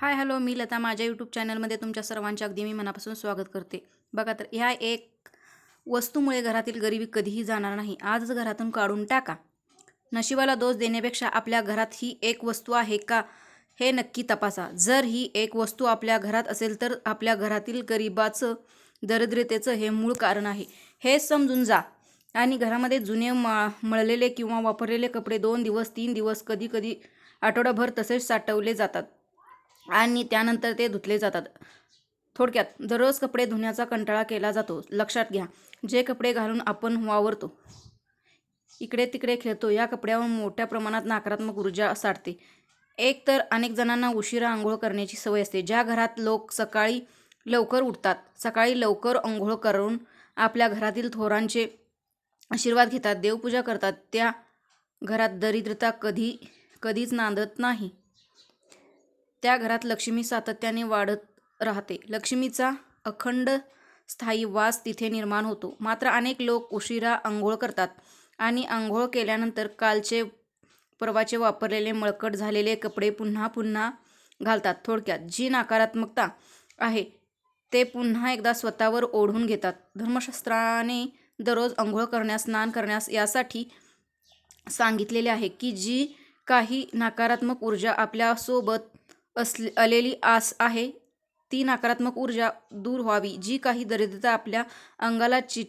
Hi hello मी लता. माझ्या YouTube चॅनलमध्ये तुमच्या सर्वांच्या अगदी मी मनापासून स्वागत करते. बघा तर ह्या एक वस्तूमुळे घरातील गरिबी कधीही जाणार नाही. आजच घरातून काढून टाका. नशिबाला दोष देण्यापेक्षा आपल्या घरात ही एक वस्तू आहे का हे नक्की तपासा. जर ही एक वस्तू आपल्या घरात असेल तर आपल्या घरातील गरिबाचं दरिद्रतेचं हे मूळ कारण आहे. हे समजून जा. आणि घरामध्ये जुने मा मळलेले किंवा वापरलेले कपडे दोन दिवस तीन दिवस कधी कधी आठवडाभर तसेच साठवले जातात. आणि त्यानंतर ते धुतले जातात. थोडक्यात दररोज कपडे धुण्याचा कंटाळा केला जातो. लक्षात घ्या जे कपडे घालून आपण वावरतो इकडे तिकडे खेळतो या कपड्यावर मोठ्या प्रमाणात नकारात्मक ऊर्जा साठते. एक तर अनेक जणांना उशिरा आंघोळ करण्याची सवय असते. ज्या घरात लोक सकाळी लवकर उठतात सकाळी लवकर आंघोळ करून आपल्या घरातील थोरांचे आशीर्वाद घेतात देवपूजा करतात त्या घरात दरिद्रता कधी कधीच नांदत नाही. त्या घरात लक्ष्मी सातत्याने वाढत राहते. लक्ष्मीचा अखंड स्थायी वास तिथे निर्माण होतो. मात्र अनेक लोक उशिरा आंघोळ करतात आणि आंघोळ केल्यानंतर कालचे परवाचे वापरलेले मळकट झालेले कपडे पुन्हा पुन्हा घालतात थोडक्यात. जी नकारात्मकता आहे ते पुन्हा एकदा स्वतःवर ओढून घेतात. धर्मशास्त्राने दररोज आंघोळ करण्यास स्नान करण्यास यासाठी सांगितलेले आहे की जी काही नकारात्मक ऊर्जा आपल्यासोबत असले आलेली आस आहे ती नकारात्मक ऊर्जा दूर व्हावी. जी काही दरिद्रता आपल्या अंगाला चि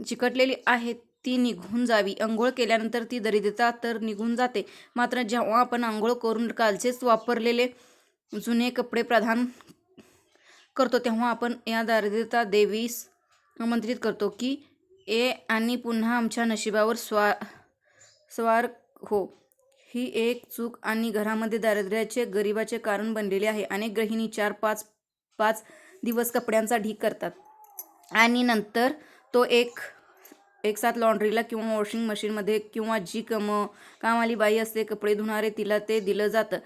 चिकटलेली आहे ती निघून जावी. आंघोळ केल्यानंतर ती दरिद्रता तर निघून जाते. मात्र जेव्हा आपण आंघोळ करून कालचेच वापरलेले जुने कपडे प्रदान करतो तेव्हा आपण या दारिद्रता देवीस आमंत्रित करतो की ए आणि पुन्हा आमच्या नशिबावर स्वा स्वार हो. ही एक चूक आणि घरामध्ये दारिद्र्याचे गरिबाचे कारण बनलेले आहे. अनेक गृहिणी चार पाच पाच दिवस कपड्यांचा ढीक करतात. आणि नंतर तो एक एक साथ लॉन्ड्रीला किंवा वॉशिंग मशीनमध्ये किंवा जी कम कामवाली बाई असते कपडे धुणारे तिला ते दिलं जातं.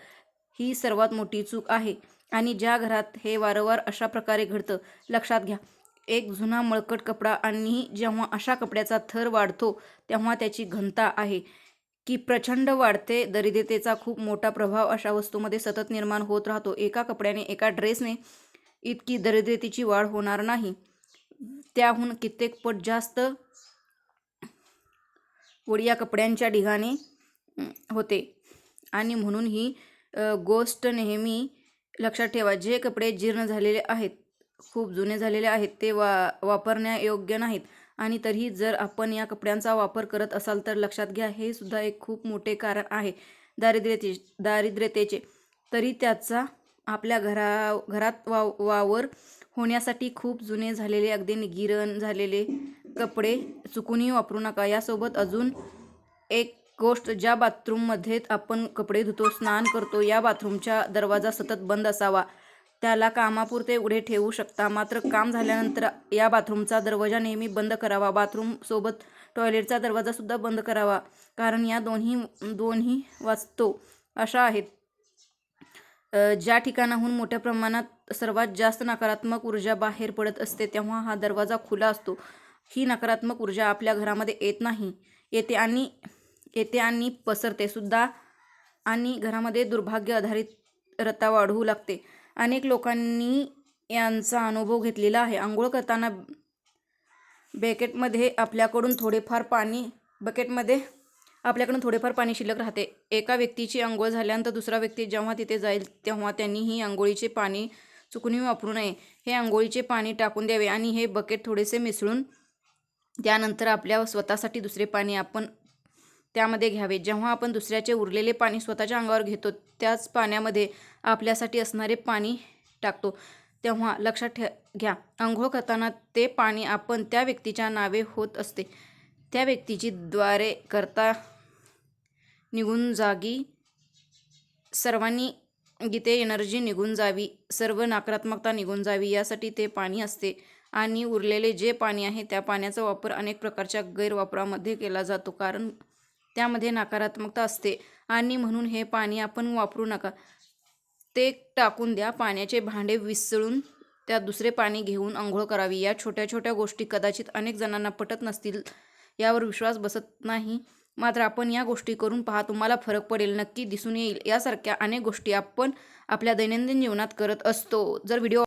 ही सर्वात मोठी चूक आहे. आणि ज्या घरात हे वारंवार अशा प्रकारे घडतं लक्षात घ्या. एक जुना मळकट कपडा आणि जेव्हा अशा कपड्याचा थर वाढतो तेव्हा त्याची घनता आहे. की प्रचंड वाढते दरिद्रतेचा खूप मोठा प्रभाव अशा वस्तूमध्ये सतत निर्माण होत राहतो. एका कपड्याने एका ड्रेसने इतकी दरिद्रतेची वाढ होणार नाही. त्याहून कित्येक पट जास्त वडिया कपड्यांच्या ढिगाने होते. आणि म्हणून ही गोष्ट नेहमी लक्षात ठेवा जे कपडे जीर्ण झालेले आहेत खूप जुने झालेले आहेत ते वा वापरण्यायोग्य नाहीत. आणि तरीही जर आपण या कपड्यांचा वापर करत असाल तर लक्षात घ्या हे सुद्धा एक खूप मोठे कारण आहे दारिद्र्यते दारिद्र्यतेचे. तरी त्याचा आपल्या घरा घरात वा वावर होण्यासाठी खूप जुने झालेले अगदी गिरण झालेले कपडे चुकूनही वापरू नका. यासोबत अजून एक गोष्ट ज्या बाथरूममध्ये आपण कपडे धुतो स्नान करतो या बाथरूमचा दरवाजा सतत बंद असावा. त्याला कामापुरते उघडे ठेवू शकता. मात्र काम झाल्यानंतर या बाथरूमचा दरवाजा नेहमी बंद करावा. बाथरूम सोबत टॉयलेटचा दरवाजासुद्धा बंद करावा. कारण या दोन्ही दोन्ही वाचतो अशा आहेत. ज्या ठिकाणाहून मोठ्या प्रमाणात सर्वात जास्त नकारात्मक ऊर्जा बाहेर पडत असते तेव्हा हा दरवाजा खुला असतो. ही नकारात्मक ऊर्जा आपल्या घरामध्ये येत नाही. येते आणि येते आणि पसरते सुद्धा आणि घरामध्ये दुर्भाग्य आधारित रता वाढवू लागते. अनेक लोकांनी यांचा अनुभव घेतलेला आहे. आंघोळ करताना बॅकेटमध्ये आपल्याकडून थोडेफार पाणी बकेटमध्ये आपल्याकडून थोडेफार पाणी शिल्लक राहते. एका व्यक्तीची आंघोळ झाल्यानंतर दुसरा व्यक्ती जेव्हा तिथे जाईल तेव्हा त्यांनी ही आंघोळीचे पाणी चुकूनही वापरू नये. हे आंघोळीचे पाणी टाकून द्यावे आणि हे बकेट थोडेसे मिसळून त्यानंतर आपल्या स्वतःसाठी दुसरे पाणी आपण त्यामध्ये घ्यावे. जेव्हा आपण दुसऱ्याचे उरलेले पाणी स्वतःच्या अंगावर घेतो त्याच पाण्यामध्ये आपल्यासाठी असणारे पाणी टाकतो. तेव्हा लक्षात ठे घ्या. आंघोळ करताना ते पाणी आपण त्या व्यक्तीच्या नावे होत असते. त्या व्यक्तीची द्वारे करता निघून जागी सर्वांनी गीते एनर्जी निघून जावी सर्व नकारात्मकता निघून जावी यासाठी ते पाणी असते. आणि उरलेले जे पाणी आहे त्या पाण्याचा वापर अनेक प्रकारच्या गैरवापरामध्ये केला जातो. कारण त्यामध्ये नकारात्मकता असते. आणि म्हणून हे पाणी आपण वापरू नका. ते टाकून द्या. पाण्याचे भांडे विसळून त्यात दुसरे पाणी घेऊन आंघोळ करावी. या छोट्या छोट्या गोष्टी कदाचित अनेक जणांना पटत नसतील यावर विश्वास बसत नाही. मात्र आपण या गोष्टी करून पहा तुम्हाला फरक पडेल नक्की दिसून येईल. यासारख्या अनेक गोष्टी आपण आपल्या दैनंदिन जीवनात करत असतो. जर व्हिडिओ